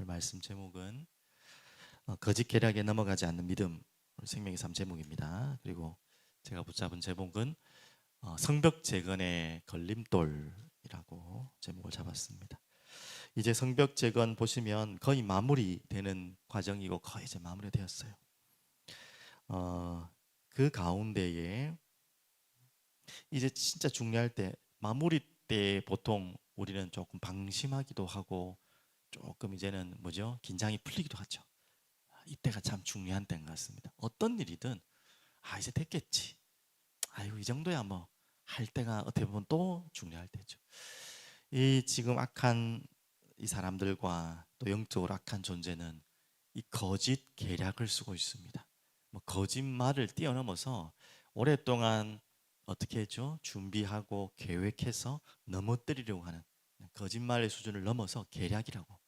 오늘 말씀 제목은 어, 거짓 계략에 넘어가지 않는 믿음 생명의 삶 제목입니다. 그리고 제가 붙잡은 제목은 어, 성벽 재건의 걸림돌이라고 제목을 잡았습니다. 이제 성벽 재건 보시면 거의 마무리되는 과정이고 거의 이제 마무리되었어요. 어, 그 가운데에 이제 진짜 중요할 때 마무리 때 보통 우리는 조금 방심하기도 하고 조금 이제는 뭐죠 긴장이 풀리기도 하죠. 이때가 참 중요한 때인 것 같습니다. 어떤 일이든 아 이제 됐겠지. 아유 이 정도야 뭐 할 때가 어떻게 보면 또 중요할 때죠. 이 지금 악한 이 사람들과 또 영적으로 악한 존재는 이 거짓 계략을 쓰고 있습니다. 뭐 거짓말을 뛰어넘어서 오랫동안 어떻게 했죠? 준비하고 계획해서 넘어뜨리려고 하는 거짓말의 수준을 넘어서 계략이라고 이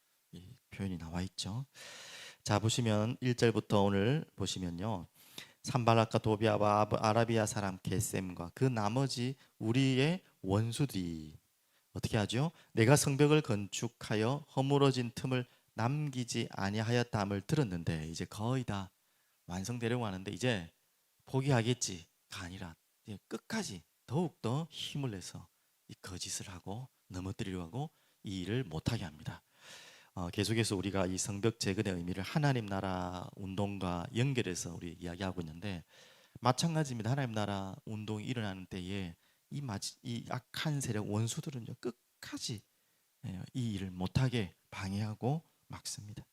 표현이 나와 있죠. 자 보시면 1절부터 오늘 보시면요. 산발락과 도비아와 아라비아 사람 게셈과 그 나머지 우리의 원수들이 어떻게 하죠? 내가 성벽을 건축하여 허물어진 틈을 남기지 아니하였다함을 들었는데 이제 거의 다 완성되려고 하는데 이제 포기하겠지가 아니라 끝까지 더욱 더 힘을 내서 이 거짓을 하고 넘어뜨리려고 하고 이 일을 못하게 합니다. 어, 계속해서 우리가 이 성벽 재건의 의미를 하나님 나라 운동과 연결해서 우리 이야기하고 있는데 마찬가지입니다. 하나님 나라 운동이 일어나는 때에 이, 마지, 이 악한 세력 원수들은요 끝까지 예, 이 일을 못하게 방해하고 막습니다.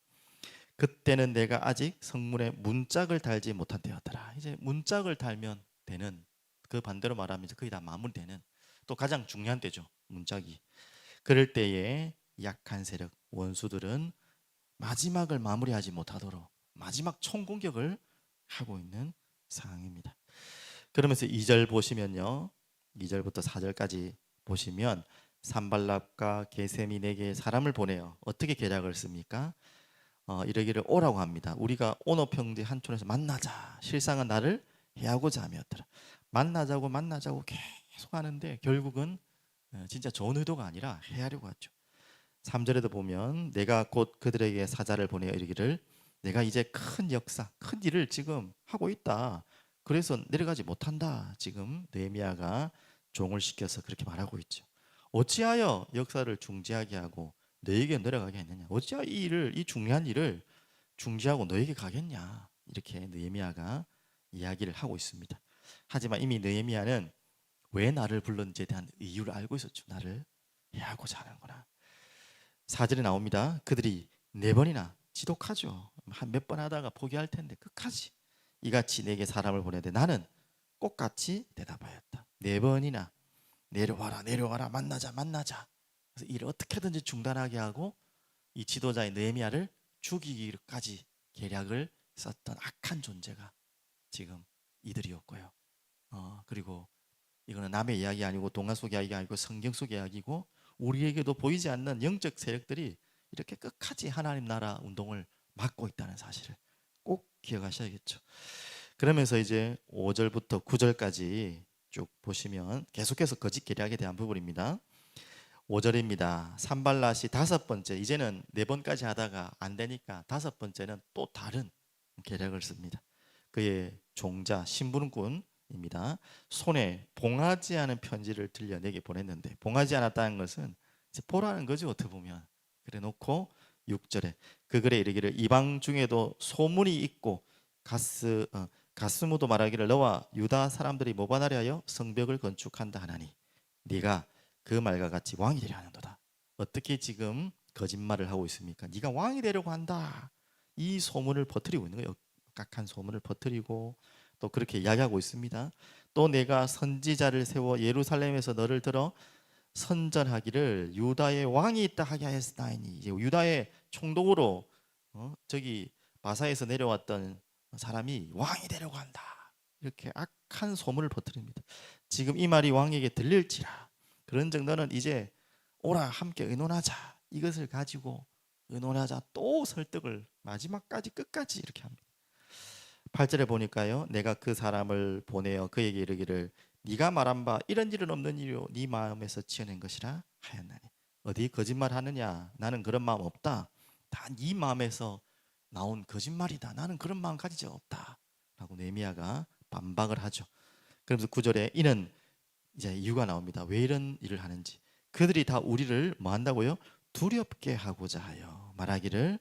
그때는 내가 아직 성문에 문짝을 달지 못한 때였더라. 이제 문짝을 달면 되는 그 반대로 말하면 거의 다 마무리되는 또 가장 중요한 때죠. 문짝이. 그럴 때에 약한 세력 원수들은 마지막을 마무리하지 못하도록 마지막 총공격을 하고 있는 상황입니다. 그러면서 2절 보시면요. 2절부터 4절까지 보시면 산발랍과 게셈이 내게 사람을 보내요. 어떻게 계략을 씁니까? 어, 이러기를 오라고 합니다. 우리가 오노평지 한촌에서 만나자. 실상은 나를 해하고자 하였더라. 만나자고 만나자고 계속 하는데 결국은 어, 진짜 좋은 의도가 아니라 해하려고 하죠. 3절에도 보면 내가 곧 그들에게 사자를 보내어 이르기를 내가 이제 큰 역사, 큰 일을 지금 하고 있다. 그래서 내려가지 못한다. 지금 느헤미야가 종을 시켜서 그렇게 말하고 있죠. 어찌하여 역사를 중지하게 하고 너에게 내려가게 했느냐? 어찌하여 이 일을 이 중요한 일을 중지하고 너에게 가겠냐? 이렇게 느헤미야가 이야기를 하고 있습니다. 하지만 이미 느헤미야는 왜 나를 불렀는지에 대한 이유를 알고 있었죠. 나를 해하고자 하는구나. 사절에 나옵니다. 그들이 네 번이나 지독하죠. 한 몇 번 하다가 포기할 텐데 끝까지 이같이 내게 사람을 보내되 나는 똑같이 대답하였다. 네 번이나 내려와라 내려와라 만나자 만나자. 그래서 일을 어떻게든지 중단하게 하고 이 지도자의 느헤미야를 죽이기까지 계략을 썼던 악한 존재가 지금 이들이었고요. 어, 그리고 이거는 남의 이야기 아니고 동화 속 이야기 아니고 성경 속 이야기고 우리에게도 보이지 않는 영적 세력들이 이렇게 끝까지 하나님 나라 운동을 막고 있다는 사실을 꼭 기억하셔야겠죠. 그러면서 이제 5절부터 9절까지 쭉 보시면 계속해서 거짓 계략에 대한 부분입니다. 5절입니다. 산발랏이 다섯 번째 이제는 네 번까지 하다가 안 되니까 다섯 번째는 또 다른 계략을 씁니다. 그의 종자 신분군 입니다. 손에 봉하지 않은 편지를 들려 내게 보냈는데 봉하지 않았다는 것은 이제 보라는 거죠 어떻게 보면 그래 놓고 6절에 그 글에 이르기를 이방 중에도 소문이 있고 가스 어, 가스무도 말하기를 너와 유다 사람들이 모반하려 하여 성벽을 건축한다 하나니 네가 그 말과 같이 왕이 되려 하는도다. 어떻게 지금 거짓말을 하고 있습니까? 네가 왕이 되려고 한다. 이 소문을 퍼뜨리고 있는 거예요. 각한 소문을 퍼뜨리고 또 그렇게 이야기하고 있습니다. 또 내가 선지자를 세워 예루살렘에서 너를 들어 선전하기를 유다의 왕이 있다 하게 하였나이니 이제 유다의 총독으로 어? 저기 바사에서 내려왔던 사람이 왕이 되려고 한다. 이렇게 악한 소문을 퍼뜨립니다. 지금 이 말이 왕에게 들릴지라 그런 정도는 이제 오라 함께 의논하자 이것을 가지고 의논하자 또 설득을 마지막까지 끝까지 이렇게 합니다. 8절에 보니까요. 내가 그 사람을 보내어 그에게 이르기를 네가 말한 바 이런 일은 없는 일이요 네 마음에서 지어낸 것이라 하였나니 어디 거짓말 하느냐 나는 그런 마음 없다 다 네 마음에서 나온 거짓말이다. 나는 그런 마음 가진 적 없다 라고 느헤미야가 반박을 하죠. 그러면서 구절에 이는 이제 이유가 나옵니다. 왜 이런 일을 하는지. 그들이 다 우리를 뭐 한다고요? 두렵게 하고자 하여 말하기를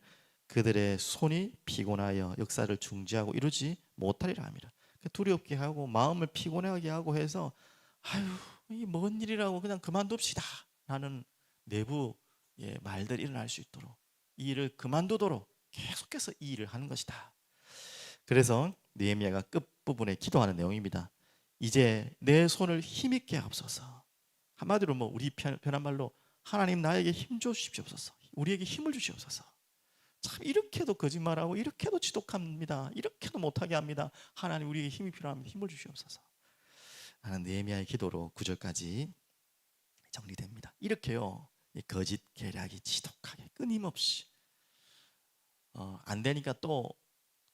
그들의 손이 피곤하여 역사를 중지하고 이루지 못하리라 합니다. 그 두렵게 하고 마음을 피곤하게 하고 해서 아유 이뭔 일이라고 그냥 그만둡시다 라는 내부 예, 말들이 일어날 수 있도록 이 일을 그만두도록 계속해서 이 일을 하는 것이다. 그래서 느헤미야가 끝부분에 기도하는 내용입니다. 이제 내 손을 힘있게 합소서. 한마디로 뭐 우리 편- 편한 말로 하나님 나에게 힘 주시옵소서. 우리에게 힘을 주시옵소서. 참 이렇게도 거짓말하고 이렇게도 지독합니다. 이렇게도 못하게 합니다. 하나님 우리에게 힘이 필요합니다. 힘을 주시옵소서. 하는 느헤미야의 기도로 구절까지 정리됩니다. 이렇게요. 이 거짓 계략이 지독하게 끊임없이 어, 안 되니까 또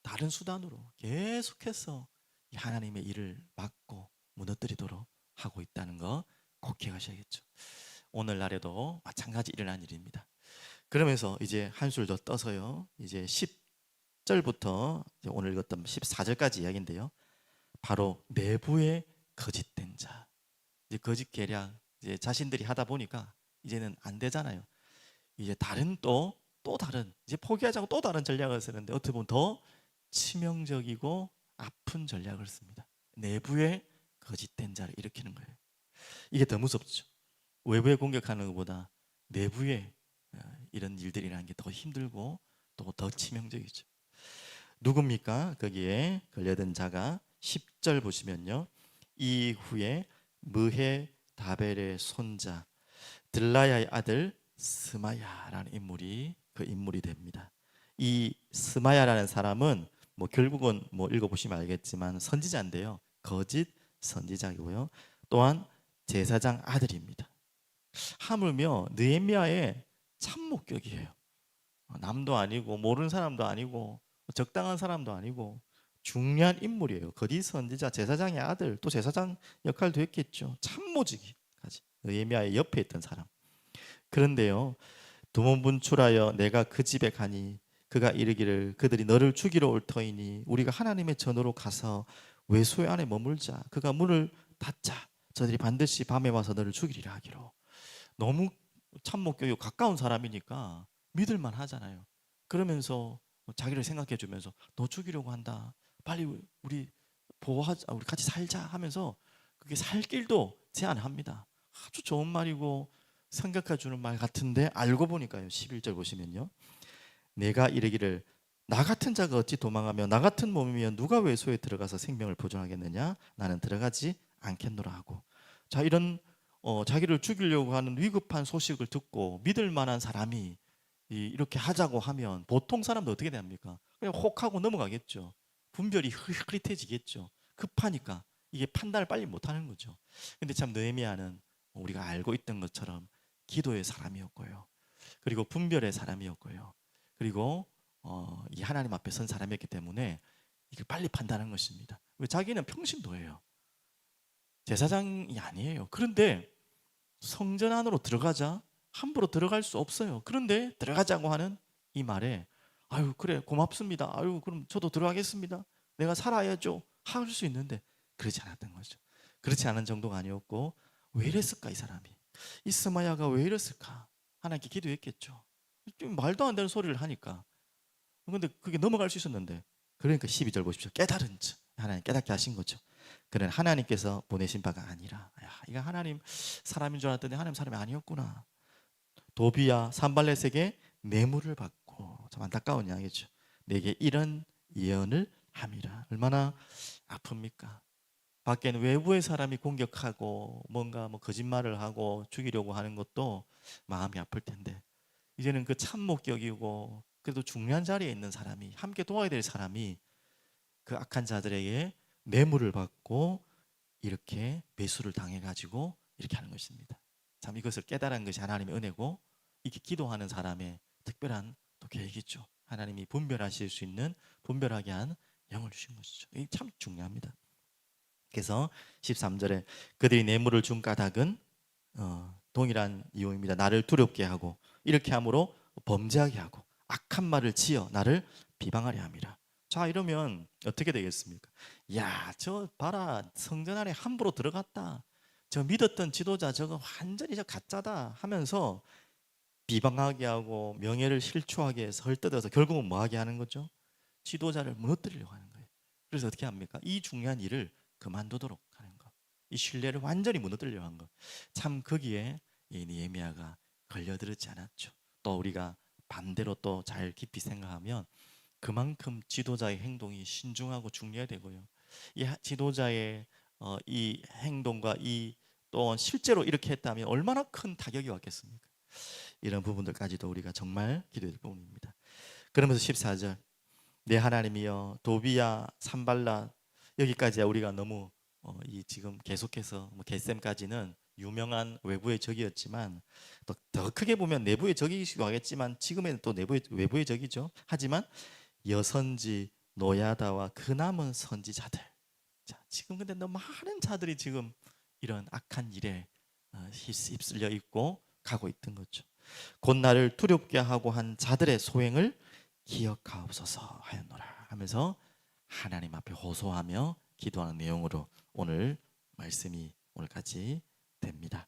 다른 수단으로 계속해서 이 하나님의 일을 막고 무너뜨리도록 하고 있다는 거 꼭 기억하셔야겠죠. 오늘날에도 마찬가지 일어난 일입니다. 그러면서 이제 한술 더 떠서요. 이제 10절부터 오늘 읽었던 14절까지 이야기인데요. 바로 내부의 거짓된 자. 이제 거짓 계략 이제 자신들이 하다 보니까 이제는 안 되잖아요. 이제 다른 또또 다른 이제 포기하자고 또 다른 전략을 쓰는데 어떻게 보면 더 치명적이고 아픈 전략을 씁니다. 내부의 거짓된 자를 일으키는 거예요. 이게 더 무섭죠. 외부에 공격하는 것보다 내부에 어, 이런 일들이라는 게 더 힘들고 또 더 치명적이죠. 누굽니까? 거기에 걸려든 자가 10절 보시면요. 이후에 무해 다벨의 손자 들라야의 아들 스마야라는 인물이 그 인물이 됩니다. 이 스마야라는 사람은 뭐 결국은 뭐 읽어보시면 알겠지만 선지자인데요. 거짓 선지자이고요. 또한 제사장 아들입니다. 하물며 느헤미야의 참목격이에요. 남도 아니고 모르는 사람도 아니고 적당한 사람도 아니고 중요한 인물이에요. 거짓 선지자 제사장의 아들 또 제사장 역할도 했겠죠. 참모지기까지 느헤미야의 옆에 있던 사람. 그런데요. 두문분출하여 내가 그 집에 가니 그가 이르기를 그들이 너를 죽이러 올 터이니 우리가 하나님의 전으로 가서 외소의 안에 머물자 그가 문을 닫자 저들이 반드시 밤에 와서 너를 죽이리라 하기로 너무 참목교육 가까운 사람이니까 믿을만 하잖아요. 그러면서 자기를 생각해 주면서 너 죽이려고 한다. 빨리 우리 보호하자 우리 같이 살자 하면서 그게 살 길도 제안합니다. 아주 좋은 말이고 생각해 주는 말 같은데 알고 보니까요. 11절 보시면요. 내가 이르기를 나 같은 자가 어찌 도망하며 나 같은 몸이면 누가 외소에 들어가서 생명을 보존하겠느냐? 나는 들어가지 않겠노라 하고. 자 이런 어, 자기를 죽이려고 하는 위급한 소식을 듣고 믿을 만한 사람이 이, 이렇게 하자고 하면 보통 사람도 어떻게 됩니까 그냥 혹하고 넘어가겠죠 분별이 흐- 흐릿해지겠죠 급하니까 이게 판단을 빨리 못하는 거죠 근데 참 느헤미야는 우리가 알고 있던 것처럼 기도의 사람이었고요 그리고 분별의 사람이었고요 그리고 어, 이 하나님 앞에 선 사람이었기 때문에 이걸 빨리 판단한 것입니다. 왜 자기는 평신도예요. 제사장이 아니에요. 그런데 성전 안으로 들어가자 함부로 들어갈 수 없어요. 그런데 들어가자고 하는 이 말에 아유 그래 고맙습니다. 아유 그럼 저도 들어가겠습니다. 내가 살아야죠. 할 수 있는데 그러지 않았던 거죠. 그렇지 않은 정도가 아니었고 왜 이랬을까 이 사람이 이 스마야가 왜 이랬을까 하나님께 기도했겠죠. 좀 말도 안 되는 소리를 하니까. 근데 그게 넘어갈 수 있었는데. 그러니까 12절 보십시오. 깨달은 자. 하나님 깨닫게 하신 거죠. 그는 하나님께서 보내신 바가 아니라. 야, 이거 하나님 사람인 줄 알았더니 하나님 사람이 아니었구나. 도비야 산발렛에게 뇌물을 받고 참 안타까운 이야기죠. 내게 이런 예언을 함이라. 얼마나 아픕니까? 밖에는 외부의 사람이 공격하고 뭔가 뭐 거짓말을 하고 죽이려고 하는 것도 마음이 아플 텐데 이제는 그 참목격이고 그래도 중요한 자리에 있는 사람이 함께 도와야 될 사람이 그 악한 자들에게 뇌물을 받고 이렇게 배수를 당해 가지고 이렇게 하는 것입니다. 참 이것을 깨달은 것이 하나님의 은혜고 이렇게 기도하는 사람의 특별한 또 계획이죠. 하나님이 분별하실 수 있는 분별하게 한 영을 주신 것이죠. 이게 참 중요합니다. 그래서 13절에 그들이 뇌물을 준 까닭은 어, 동일한 이유입니다. 나를 두렵게 하고 이렇게 함으로 범죄하게 하고 악한 말을 지어 나를 비방하려 함이라. 자 이러면 어떻게 되겠습니까? 야 저 봐라 성전 안에 함부로 들어갔다. 저 믿었던 지도자 저거 완전히 저 가짜다 하면서 비방하게 하고 명예를 실추하게 해서 헐뜯어서 결국은 뭐하게 하는 거죠? 지도자를 무너뜨리려고 하는 거예요. 그래서 어떻게 합니까? 이 중요한 일을 그만두도록 하는 거. 이 신뢰를 완전히 무너뜨리려고 한 거. 참 거기에 이 니에미아가 걸려들었지 않았죠. 또 우리가 반대로 또 잘 깊이 생각하면 그만큼 지도자의 행동이 신중하고 중요해야 되고요. 이 하- 지도자의 어, 이 행동과 이또 실제로 이렇게 했다면 얼마나 큰 타격이 왔겠습니까? 이런 부분들까지도 우리가 정말 기도될 부분입니다. 그러면서 14절 내 하나님이여 도비야 산발라 여기까지 우리가 너무 어, 이 지금 계속해서 뭐 겟셈까지는 유명한 외부의 적이었지만 또더 크게 보면 내부의 적이기도 하겠지만 지금에는 또 내부의 외부의 적이죠. 하지만 여선지 노야다와 그 남은 선지자들. 자, 지금 근데 너무 많은 자들이 지금 이런 악한 일에 어, 휩- 휩쓸려 있고 가고 있던 거죠. 곧 나를 두렵게 하고 한 자들의 소행을 기억하옵소서 하였노라 하면서 하나님 앞에 호소하며 기도하는 내용으로 오늘 말씀이 오늘까지 됩니다.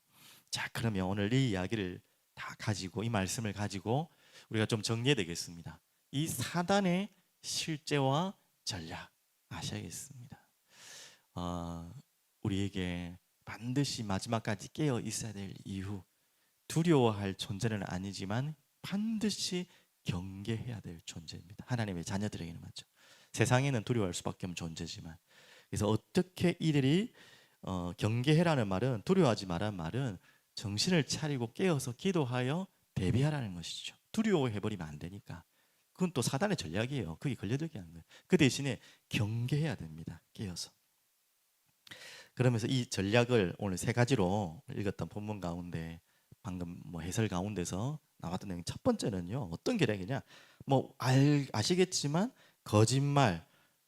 자, 그러면 오늘 이 이야기를 다 가지고 이 말씀을 가지고 우리가 좀 정리해야 되겠습니다. 이 사단의 실제와 전략 아셔야겠습니다. 어, 우리에게 반드시 마지막까지 깨어 있어야 될 이유 두려워할 존재는 아니지만 반드시 경계해야 될 존재입니다. 하나님의 자녀들에게는 맞죠. 세상에는 두려워할 수밖에 없는 존재지만 그래서 어떻게 이들이 어, 경계해라는 말은 두려워하지 말라는 말은 정신을 차리고 깨어서 기도하여 대비하라는 것이죠. 두려워해 버리면 안 되니까. 그건 또 사단의 전략이에요. 그게 걸려들게 하는 거예요. 그 대신에 경계해야 됩니다. 깨어서. 그러면서 이 전략을 오늘 세 가지로 읽었던 본문 가운데 방금 뭐 해설 가운데서 나왔던 내용 첫 번째는요. 어떤 계략이냐? 뭐 알, 아시겠지만 거짓말,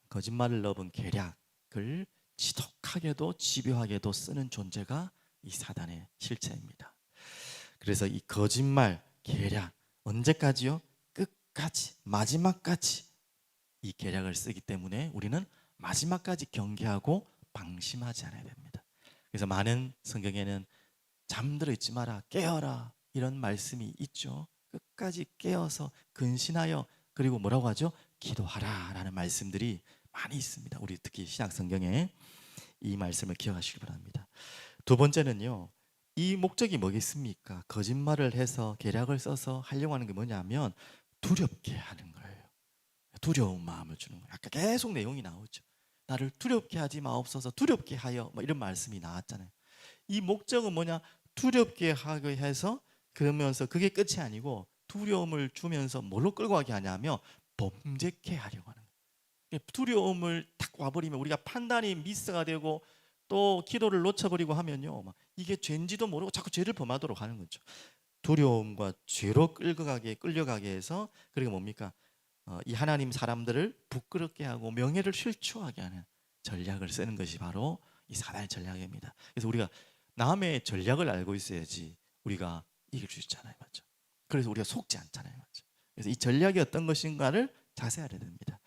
거짓말을 넣은 계략을 지독하게도 집요하게도 쓰는 존재가 이 사단의 실체입니다. 그래서 이 거짓말, 계략 언제까지요? 끝까지 마지막까지 이 계략을 쓰기 때문에 우리는 마지막까지 경계하고 방심하지 않아야 됩니다. 그래서 많은 성경에는 잠들어 있지 마라, 깨어라 이런 말씀이 있죠. 끝까지 깨어서 근신하여 그리고 뭐라고 하죠? 기도하라라는 말씀들이 많이 있습니다. 우리 특히 신약 성경에 이 말씀을 기억하시기 바랍니다. 두 번째는요. 이 목적이 뭐겠습니까? 거짓말을 해서 계략을 써서 하려고 하는 게 뭐냐면 두렵게 하는 거예요. 두려운 마음을 주는 거예요. 아까 계속 내용이 나오죠. 나를 두렵게 하지 마옵소서. 두렵게 하여 뭐 이런 말씀이 나왔잖아요. 이 목적은 뭐냐? 두렵게 하게 해서 그러면서 그게 끝이 아니고 두려움을 주면서 뭘로 끌고 가게 하냐면 범죄케 하려고 하는 거예요. 두려움을 탁 와버리면 우리가 판단이 미스가 되고 또 기도를 놓쳐버리고 하면요, 막 이게 죄인지도 모르고 자꾸 죄를 범하도록 하는 거죠. 두려움과 죄로 끌고 가게 끌려가게 해서 그리고 뭡니까? 어, 이 하나님 사람들을 부끄럽게 하고 명예를 실추하게 하는 전략을 쓰는 것이 바로 이 사단의 전략입니다. 그래서 우리가 남의 전략을 알고 있어야지 우리가 이길 수 있잖아요, 맞죠? 그래서 우리가 속지 않잖아요, 맞죠? 그래서 이 전략이 어떤 것인가를 자세히 알아야 됩니다.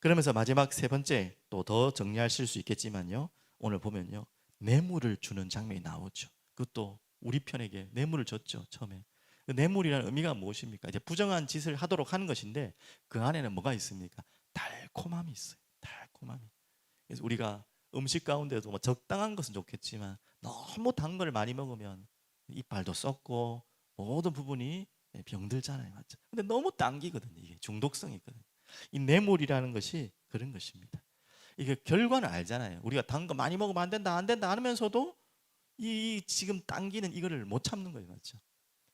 그러면서 마지막 세 번째 또 더 정리하실 수 있겠지만요, 오늘 보면요 뇌물을 주는 장면이 나오죠. 그것도 우리 편에게 뇌물을 줬죠 처음에. 그 뇌물이라는 의미가 무엇입니까? 이제 부정한 짓을 하도록 하는 것인데 그 안에는 뭐가 있습니까? 달콤함이 있어요. 달콤함이. 그래서 우리가 음식 가운데도 뭐 적당한 것은 좋겠지만 너무 단 걸 많이 먹으면 이빨도 썩고 모든 부분이 병들잖아요, 맞죠? 근데 너무 당기거든요. 이게 중독성이 있거든요. 이 뇌물이라는 것이 그런 것입니다. 이게 결과는 알잖아요. 우리가 단 거 많이 먹으면 안 된다, 안 된다 하면서도 이 지금 당기는 이거를 못 참는 거예요, 맞죠?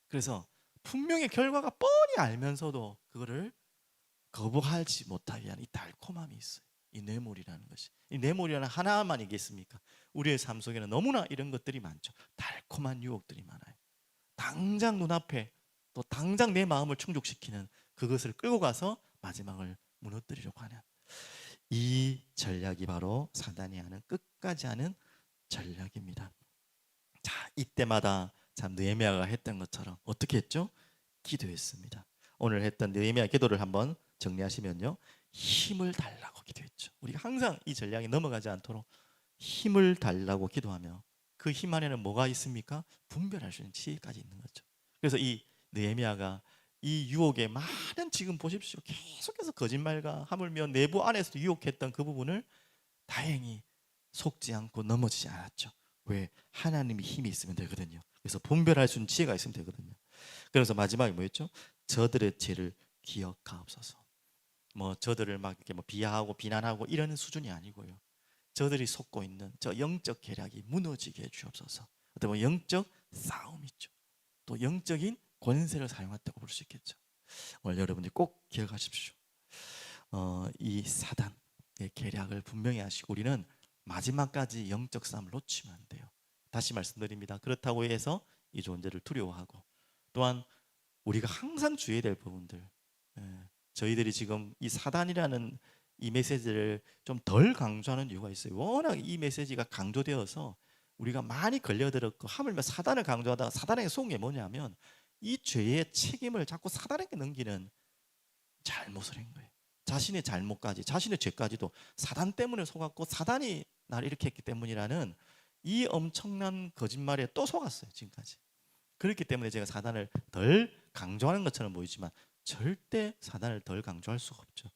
그래서 분명히 결과가 뻔히 알면서도 그거를 거부하지 못하게 하는 이 달콤함이 있어요. 이 뇌물이라는 것이. 이 뇌물이라는 하나만 이겠습니까? 우리의 삶 속에는 너무나 이런 것들이 많죠. 달콤한 유혹들이 많아요. 당장 눈앞에 또 당장 내 마음을 충족시키는 그것을 끌고 가서 마지막을 무너뜨리려고 하는 이 전략이 바로 사단이 하는 끝까지 하는 전략입니다. 자, 이때마다 참 느헤미야가 했던 것처럼 어떻게 했죠? 기도했습니다. 오늘 했던 느헤미야 기도를 한번 정리하시면요. 힘을 달라고 기도했죠. 우리가 항상 이 전략이 넘어가지 않도록 힘을 달라고 기도하며 그 힘 안에는 뭐가 있습니까? 분별할 수 있는 지혜까지 있는 거죠. 그래서 이 느헤미야가 이 유혹에 많은 지금 보십시오. 계속해서 거짓말과 하물며 내부 안에서도 유혹했던 그 부분을 다행히 속지 않고 넘어지지 않았죠. 왜? 하나님이 힘이 있으면 되거든요. 그래서 분별할 수 있는 지혜가 있으면 되거든요. 그래서 마지막에 뭐였죠? 저들의 죄를 기억하옵소서. 뭐 저들을 막 이렇게 뭐 비하하고 비난하고 이러는 수준이 아니고요. 저들이 속고 있는 저 영적 계략이 무너지게 해 주옵소서. 어떻게 보면 영적 싸움 있죠. 또 영적인 권세를 사용했다고 볼 수 있겠죠. 오늘 여러분들이 꼭 기억하십시오. 어, 이 사단의 계략을 분명히 하시고 우리는 마지막까지 영적 싸움을 놓치면 안 돼요. 다시 말씀드립니다. 그렇다고 해서 이 존재를 두려워하고 또한 우리가 항상 주의해야 될 부분들 예, 저희들이 지금 이 사단이라는 이 메시지를 좀 덜 강조하는 이유가 있어요. 워낙 이 메시지가 강조되어서 우리가 많이 걸려들었고 하물며 사단을 강조하다가 사단에게 속은 게 뭐냐면 이 죄의 책임을 자꾸 사단에게 넘기는 잘못을 한 거예요. 자신의 잘못까지, 자신의 죄까지도 사단 때문에 속았고 사단이 나를 이렇게 했기 때문이라는 이 엄청난 거짓말에 또 속았어요. 지금까지. 그렇기 때문에 제가 사단을 덜 강조하는 것처럼 보이지만 절대 사단을 덜 강조할 수가 없죠.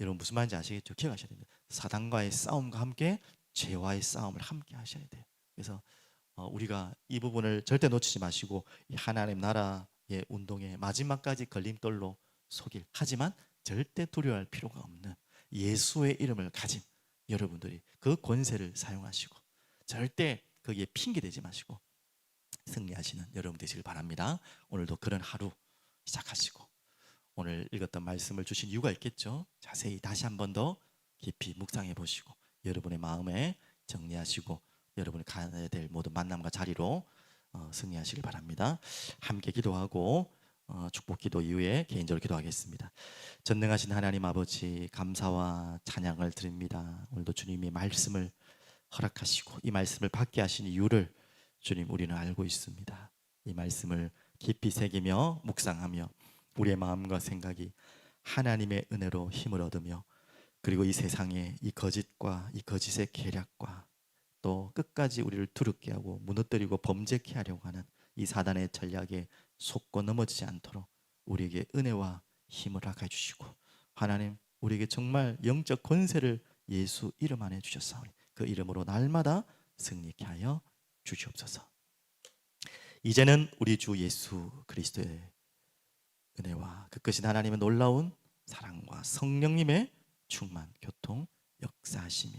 여러분 무슨 말인지 아시겠죠? 기억하셔야 됩니다. 사단과의 싸움과 함께 죄와의 싸움을 함께 하셔야 돼요. 그래서 어, 우리가 이 부분을 절대 놓치지 마시고 이 하나님 나라의 운동의 마지막까지 걸림돌로 속일 하지만 절대 두려워할 필요가 없는 예수의 이름을 가진 여러분들이 그 권세를 사용하시고 절대 거기에 핑계 대지 마시고 승리하시는 여러분 되시길 바랍니다. 오늘도 그런 하루 시작하시고 오늘 읽었던 말씀을 주신 이유가 있겠죠. 자세히 다시 한 번 더 깊이 묵상해 보시고 여러분의 마음에 정리하시고 여러분이 가야 될 모든 만남과 자리로 어, 승리하시길 바랍니다. 함께 기도하고 어, 축복 기도 이후에 개인적으로 기도하겠습니다. 전능하신 하나님 아버지 감사와 찬양을 드립니다. 오늘도 주님이 말씀을 허락하시고 이 말씀을 받게 하신 이유를 주님 우리는 알고 있습니다. 이 말씀을 깊이 새기며 묵상하며 우리의 마음과 생각이 하나님의 은혜로 힘을 얻으며 그리고 이 세상의 이 거짓과 이 거짓의 계략과 또 끝까지 우리를 두렵게 하고 무너뜨리고 범죄케 하려고 하는 이 사단의 전략에 속고 넘어지지 않도록 우리에게 은혜와 힘을 허락해 주시고 하나님 우리에게 정말 영적 권세를 예수 이름 안에 주셨사오니 그 이름으로 날마다 승리케 하여 주시옵소서. 이제는 우리 주 예수 그리스도의 은혜와 그 끝인 하나님의 놀라운 사랑과 성령님의 충만 교통 역사하심이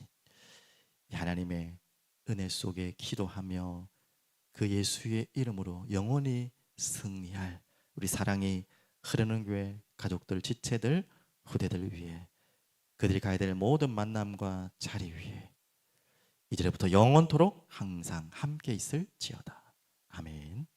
이 하나님의 은혜 속에 기도하며 그 예수의 이름으로 영원히 승리할 우리 사랑이 흐르는 교회 가족들 지체들 후대들 위해 그들이 가야 될 모든 만남과 자리 위에 이제부터 영원토록 항상 함께 있을지어다. 아멘.